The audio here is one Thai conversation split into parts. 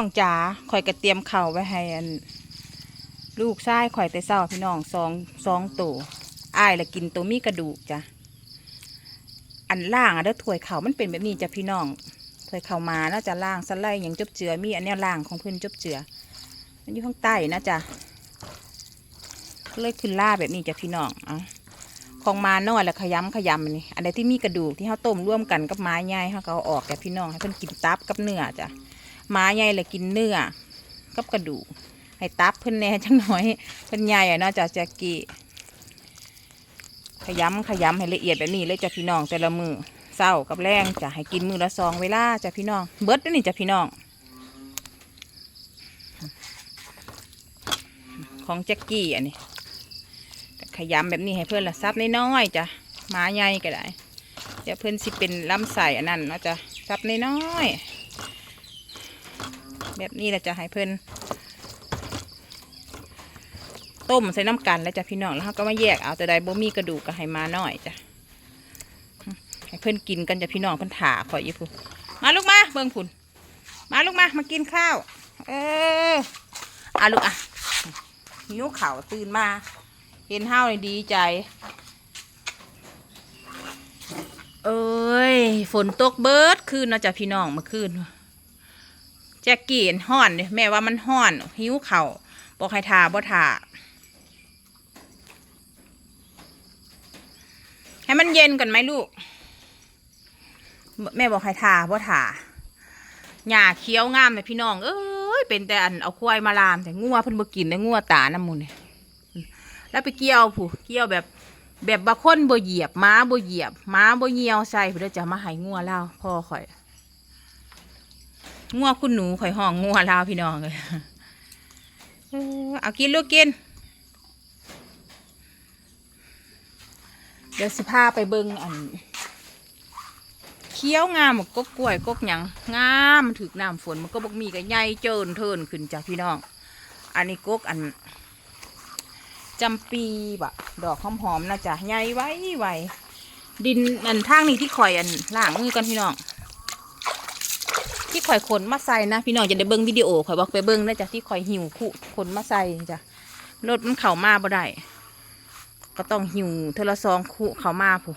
น้องจ๋าข่อยกระเตรียมเข่าไว้ให้อัน ลูกชายข่อยแต่เศร้าพี่น้องสองสองตัวอ้ายละกินตัวมีกระดูกจ้ะอันล่างอะเด้อถ้วยเข่ามันเป็นแบบนี้จ้ะพี่น้องถ้วยเข่ามาน่าจะล่างสไลด์อย่างจบเจือมีอันเนี้ล่างของเพื่อนจบเจือมันอยู่ข้างใต้นะจ๊ะก็เลยขึ้นล่าแบบนี้จ้ะพี่น้องเอาของมาน้อยแล้วขยำขยำอันนี้อันใดที่มีกระดูกที่เขาต้มร่วมกันกับไม้ใหญ่เขาก็เอาออกแกพี่น้องให้เพิ่อนกินตับกับเนื้อจ้ะ ไม้ใหญ่เลยกินเนื้อกับกระดูกให้ตับเพิ่นแน่จังหน่อยเพิ่นใหญ่อะเนาะจ้ะแจ็กกี้ขยำขยำให้ละเอียดแบบนี้เลยจ้ะพี่น้องแต่ละมือเศร้ากับแรงจ้ะให้กินมือละซองเวลาจ้ะพี่น้อง เบิดด้วนี่จ้ะพี่น้อง ของแจ็กกี้อันนี้ขยำแบบนี้ให้เพื่อนละซับน้อยๆจ้ะหมาใหญ่ก็ได้เดี๋ยวเพื่อนสิเป็นลำไส้อันนั้นเนาะจ้ะซับน้อยๆ แบบนี้แหละจะให้เพื่อนต้มใส่น้ำกันแล้วจ้ะพี่น้องแล้วเขาก็มาแยกเอาแต่ใดบ่มีกระดูกก็ให้มาหน่อยจ้ะให้เพื่อนกินกันจ้ะพี่น้องเพื่อนถาขอยอยู่พุ่นมาลูกมาเบิ่งพุ่นมาลูกมามากินข้าว เอออะลูกอะหิวข่าวตื่นมา เห็นห้าวเลยดีใจ เอ้ยฝนตกเบิดคืนนาะจ้ะพี่น้องเมื่อคืน จ็กกี้ห็นห้อนเนี่ยแม่ว่ามันห้อน หิวเข่าบอกให้ทาบ่ทาให้มันเย็นก่อนไหมลูก แม่บอกให้ทาบ่ทาหญ้าเคี้ยวงามเลยพี่น้อง เอ้ยเป็นแต่อันเอาควายมาลาม แต่งัวเพิ่นบ่กินแต่งัวตาน้ำมูลเนี่ยแล้วไปเกี่ยวผู้เกี่ยวแบบแบบบาคนบ่เหยียบม้าบ่เหยียบม้าบ่เหี่ยวใส่เพื่อจะมาให้งัวเล่าพ่อข่อย งัวคุณหนูข่อยห้องงัวล่าพี่น้องเลยเอากินลูกกิน เดี๋ยวสิพาไปเบิงอันเคี้ยวงามกกกล้วยกกหยังงามถึกน้ำฝนมันก็บกมีก็ใหญ่เจินเทินขึ้นจ้ะพี่น้อง อันนี้กกอันจำปีบะดอกหอมๆนะจ๊ะใหญ่ไว้ไว้ดินอันทางนี้ที่ข่อยอันล่างมือกันพี่น้อง ที่ข่อยขนมาใส่นะ พี่น้องจะได้เบิ้งวิดีโอข่อยบอกไปเบิ้งนะจ๊ะที่ข่อยหิวคู่ขนมาใส่จ้ะรถมันเข่ามาบ่ได้ก็ต้องหิวเทอละซองคู่เข่ามาผู้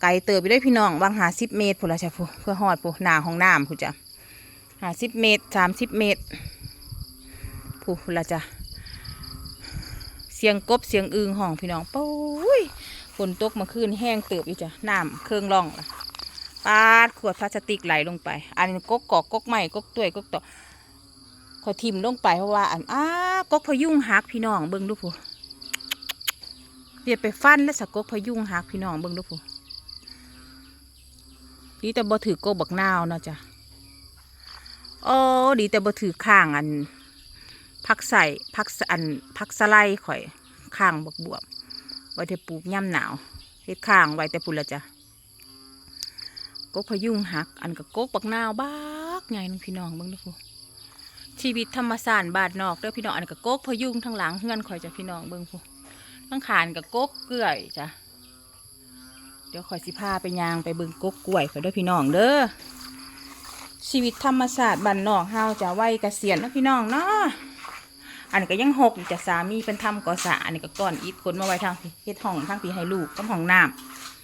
ไกลเติบไปได้พี่น้องบางหาสิบเมตรผู้ละจ้ะผู้เพื่อหอดผู้หนาของน้ำผู้จ้ะหาสิบเมตรสามสิบเมตรผู้ละจ้ะเสียงกบเสียงอึงห้องพี่น้องปุ้ยฝนตกมาคืนแห้งเติบอยู่จ้ะน้ำเครื่องร่องล่ะ ปาดขวดพลาสติกไหลลงไป อันนี้กกกอกกกใหม่กกตัวยกกต่อขอทิมลงไปเพราะว่าอันอ้ากกพยุงหักพี่น้องเบิ่งดูผู้เดี๋ยวไปฟันแล้วสะกกพยุงหักพี่น้องเบิ่งดูผู้ดีแต่บ่ถือกกบักนาวเนาะจ้ะโอ้ดีแต่บ่ถือข้างอันพักใส่พักอันพักสไลข่อยข้างบวบบวบไว้แต่ปลูกย่ำหนาวเฮ็ดข้างไว้แต่พุ่นละจ้ะ กกพยุงหัก อันกับกกปักนาวบ้ากไงนึงพี่น้องเบิ่งดูผู้ชีวิตธรรมศาสตร์บาดนอกเด้อพี่น้องอันกับกกพยุงทั้งหลังเฮือนข่อยจ้ะพี่น้องเบิ่งผู้ทั้งขานกับกกเกลื่อยจ้ะเดี๋ยวข่อยสิพาไปยางไปเบิ่งกกกล้วยข่อยเด้อพี่น้องเด้อชีวิตธรรมศาสตร์บานนอกเฮาจะไว้เกษียณนะพี่น้องเนาะอันก็ยังหกจ้ะสามีเป็นทำก่อสาอันนี้ก็ก้อนอิฐคนมาไว้ทางเฮ็ดห้องทางพี่ให้ลูกกับห้องน้ำ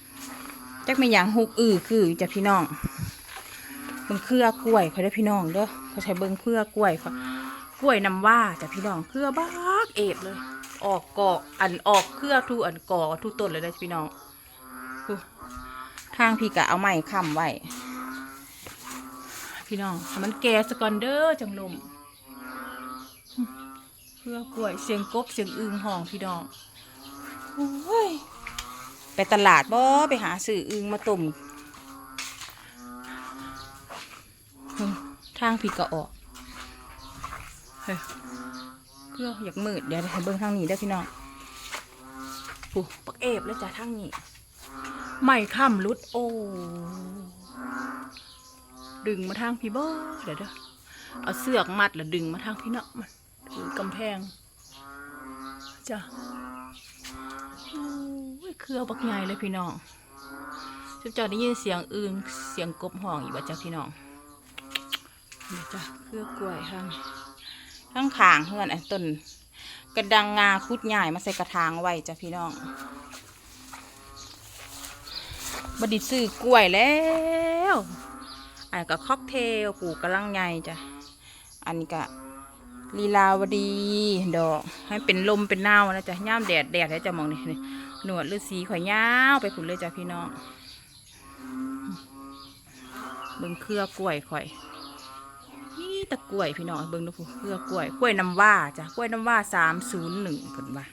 จักไม่อย่างฮุกอือคือจะพี่น้องเบิ่งเครือกล้วยเขาได้พี่น้องเด้อเขาใช้เบิ่งเครือกล้วยเขากล้วยน้ำว่าจะพี่น้องเครือบ้ากเอบเลย ออกเกออันออกเครือทุอันกอทุต้นเลยได้พี่น้องทางพี่กะเอาไม้ค้ำไว้พี่น้องมันแก่สกอนเด้อจังลมเครือกล้วยเสียงกบเสียงอึงห้องพี่น้องโอ้ย ไปตลาดบ่ไปหาซื้ออึงมาต้มอืมทางพี่ก็ออกเฮ้ยเพื่ออยากมืดเดี๋ยวให้เบิ่งทางนี้ได้พี่น้องปุ๊ปักเอฟแล้วจ้ะทางนี้ไม่ข้ามรุดโอ้ดึงมาทางพี่บ่เดี๋ยวเด้อเอาเสือกมัดแล้วดึงมาทางพี่เนาะมันถือกำแพงจ้ะ อ้ยเครือบักใหญ่เลยพี่น้องจุ๊บจอได้ยินเสียงอื่นเสียงกบห้องอีกว่าจ้าพี่น้องจ้ะเครือกล้วยทั้งทั้งขางเฮือนไอ้ต้นกระดังงาคุดใหญ่มาใส่กระถางไว้จ้ะพี่น้องบดิซื้อกล้วยแล้วอันก็ค็อกเทลปลูกกำลังใหญ่จ้ะอันนี้ก็ ลีลาวดีดอก ให้เป็นลมเป็นหนาวนะจ๊ะย่ามแดดแดดแล้วจะมองนี่หนวดฤาษีข่อยยาวไปขุนเลยจ้ะพี่น้องเบิ่งเครือกล้วยข่อยนี่ตะกล้วยพี่น้องเบิ่งดูผู้เครือกล้วยกล้วยน้ำว้าจ้ะกล้วยน้ำว้าสามศูนย์หนึ่งเพิ่นว่า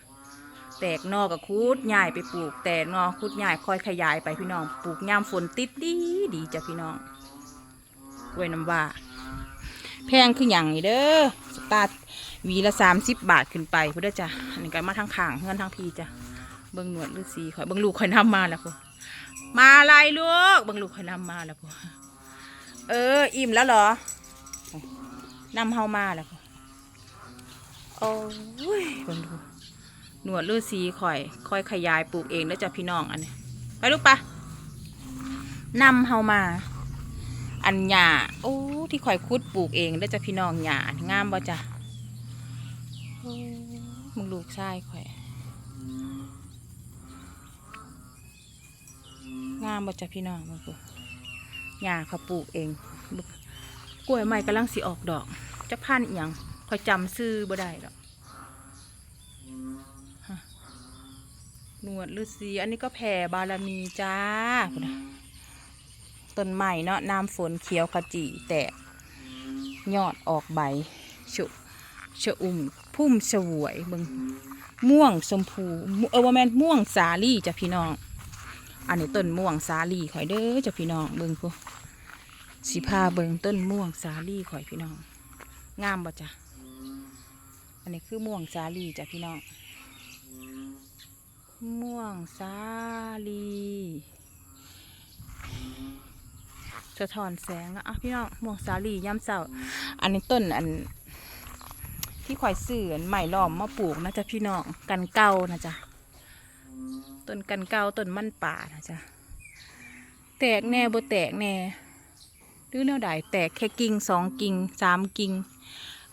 แตกนอกกับคูดใหญ่ไปปลูก แตกนอกคูดใหญ่ค่อยขยายไปพี่น้อง ปลูกยามฝนติดดีดีจ้ะพี่น้องกล้วยน้ำว้าแพงคืออย่างนี้เด้อ ตาหวีละสามสิบบาทขึ้นไปเพื่อจ้ะอันนี้ก็มาทางข้างเงินทางพีจ้ะเบิ่งหนวดฤาษีข่อยเบิ่งลูกข่อยนำมาแล้วพูมาอะไรลูกเบิ่งลูกข่อยนำมาแล้วพูเออ อิ่มแล้วเหรอนำเฮามาแล้วค่ะโอ้ยเบิ่งดูหนวดฤาษีข่อยค่อยขยายปลูกเองแล้วจ้ะพี่น้องอันนี้ไปลูกปะนำเฮามา อันหญ้าโอ้ที่ข่อยคุดปลูกเองแล้วจ้ะพี่น้องหญ้างามบ่จ้ะมึงลูกชายข่อยงามบ่จ้ะพี่น้องมึงดูหญ้าเขาปลูกเองกล้วยใหม่กำลังสิออกดอก จะพันอย่างคอยจำซื้อบ่ได้ดอกหนวดฤาษีอันนี้ก็แผ่บารมีจ้าพุ่นะ ต้นใหม่เนาะน้ำฝนเขียวขจีแตกยอดออกใบชุชะอุ่มพุ่มสวยเบิงม่วงชมพูเออว่าแมนม่วงสาลี่จ้ะพี่น้อง อันนี้ต้นม่วงสาลี่ข่อยเด้อจ้ะพี่น้องเบิงพูสิพาเบิงต้นม่วงสาลี่ข่อยพี่น้อง งามบ่จ้ะอันนี้คือม่วงสาลี่จ้ะพี่น้อง ม่วงสาลี่ สะท้อนแสงอะอะพี่น้องม่วงสาลีย่ำเสาอันนี้ต้นอัน ที่ข่อยซื้อใหม่ล้อมมาปลูกนะจ๊ะพี่น้องกันเก่านะจ๊ะต้นกันเก่าต้นมันป่านะจ๊ะแตกแน่บ่แตกแน่หรือแนวใดแตกแค่กิ่งสองกิ่งสามกิ่ง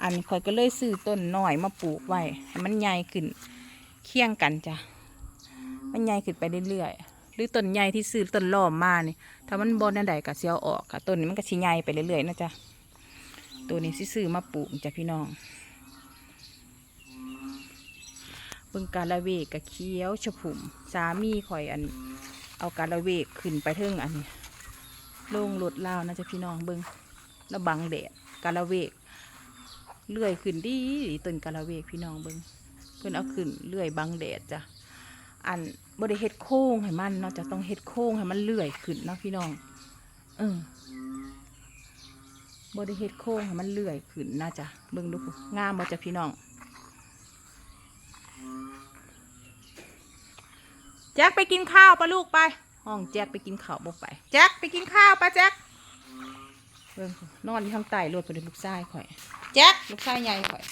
อันข่อยก็เลยซื้อต้นหน่อยมาปลูกไว้ให้มันใหญ่ขึ้นเคี่ยงกันจ้ะมันใหญ่ขึ้นไปเรื่อยๆ หรือต้นใหญ่ที่ซื้อต้นล้อมมานี่ถ้ามันบนแนใดก็เสียวออกค่ะต้นนี้มันก็ชิใหญ่ไปเรื่อยๆนะจ๊ะตัวนี้ซื้อมาปลูกจ้ะพี่น้องเบิ่งกาละเวกกับเคี้ยวชะพุ่มสามีข่อยอัน เอากาละเวกขึ้นไปเทิงอันนี้ลงรถลาวนะจ๊ะพี่น้องเบิงแล้วบังแดดกาละเวกเลื่อยขึ้นดีต้นกาละเวกพี่น้องเบิงเพิ่นเอาขึ้นเลื่อยบังแดดจ้ะ อันบ่ได้เฮ็ดโค้งให้มันเนาะจะต้องเฮ็ดโค้งให้มันเลื่อยขึ้นเนาะพี่น้อง เออบ่ได้เฮ็ดโค้งให้มันเลื่อยขึ้นนะจ๊ะเบิ่งดูงามบ่จ้ะพี่น้องแจ็คไปกินข้าวปะลูกไป ห้องแจ็คไปกินข้าวบ่ไป แจ็คไปกินข้าวปะแจ็คเบิ่งนอนอยู่ข้างใต้รถไปเลยลูกชายข่อย แจ็คลูกชายใหญ่ข่อย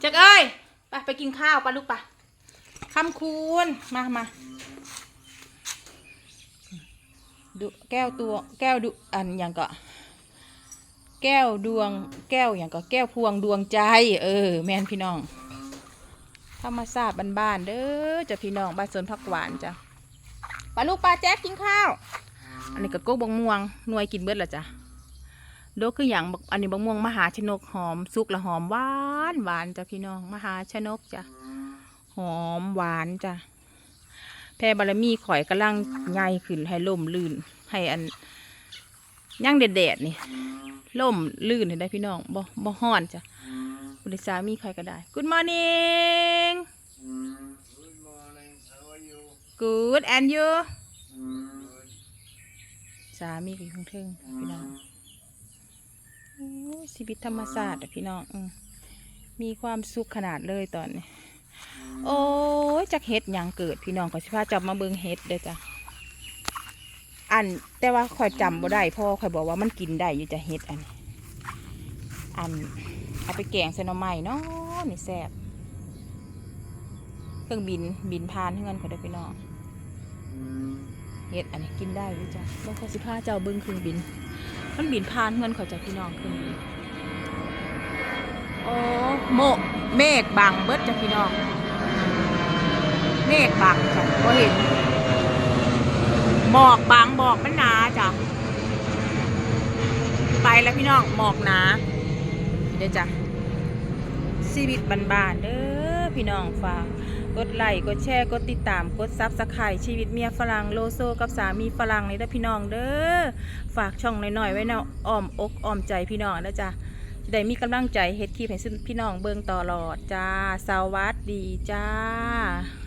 แจ็คเอ้ยไปไปกินข้าวปะลูกปะ คำคูณมามาดูแก้วตัวแก้วดูอันอย่างก็แก้วดวงแก้วอย่างก็แก้วพวงดวงใจ เออ แม่นพี่น้องธรรมศาสตร์บ้านๆเด้อจะพี่น้องบ้านสวนผักหวานจ้ะปลาลูกปลาแจ๊กกินข้าว อันนี้ก็โกบงม่วงหน่วยกินเบิดละจ้ะโดกคืออย่างอันนี้บังม่วงมหาชนกหอมสุกละหอมหวานหวานจ้ะพี่น้องมหาชนกจ้ะ หอมหวานจ้ะแพรบารมีข่อยกำลังใหญ่ขึ้นให้ล่มลื่น ให้อันย่างแดดๆนี่ล่มลื่นเห็นได้พี่น้องบ่บ่ฮ้อนจ้ะบริษัมีใครก็ได้ Good morning Good and you สามีกับยุ่งเทิงพี่น้องชีวิตธรรมศาสตร์พี่น้องอมมีความสุขขนาดเลยตอนนี้ โอ้ยจักเฮ็ดยังเกิดพี่น้องขอสิพาจับมาเบิ่งเฮ็ดเด้อจ้ะอันแต่ว่าข่อยจำบ่ได้พ่อข่อยบอกว่ามันกินได้อยู่จะเฮ็ดอัน อันเอาไปแกงใส่หน่อไม้เนาะนี่แซ่บเครื่องบินบินผ่านเฮือนเขาได้พี่น้องเฮ็ดอันนี้กินได้หรือจ้ะบางคนสิพาเจ้าเบิ้งเครื่องบิน มันบินผ่านเงินเขาจากพี่น้องเครื่องบินโมเมฆบังเบิดจ้ะพี่น้อง เมฆบังจ้ะพอเห็น หมอกบางหมอกมันหนาจ้ะ ไปแล้วพี่น้องหมอกหนาเดี๋ยวจ้ะชีวิตบ้านๆเด้อพี่น้องฝากกดไลค์กดแชร์กดติดตามกดซับสไครต์ชีวิตเมียฝรั่งโลโซกับสามีฝรั่งนี่เด้อพี่น้องเด้อฝากช่องหน่อยๆไว้เนาะอ้อมอกอ้อมใจพี่น้องนะจ้ะจะได้มีกำลังใจเฮ็ดคลิปให้พี่น้องเบิ่งตลอดจ้าสวัสดีจ้า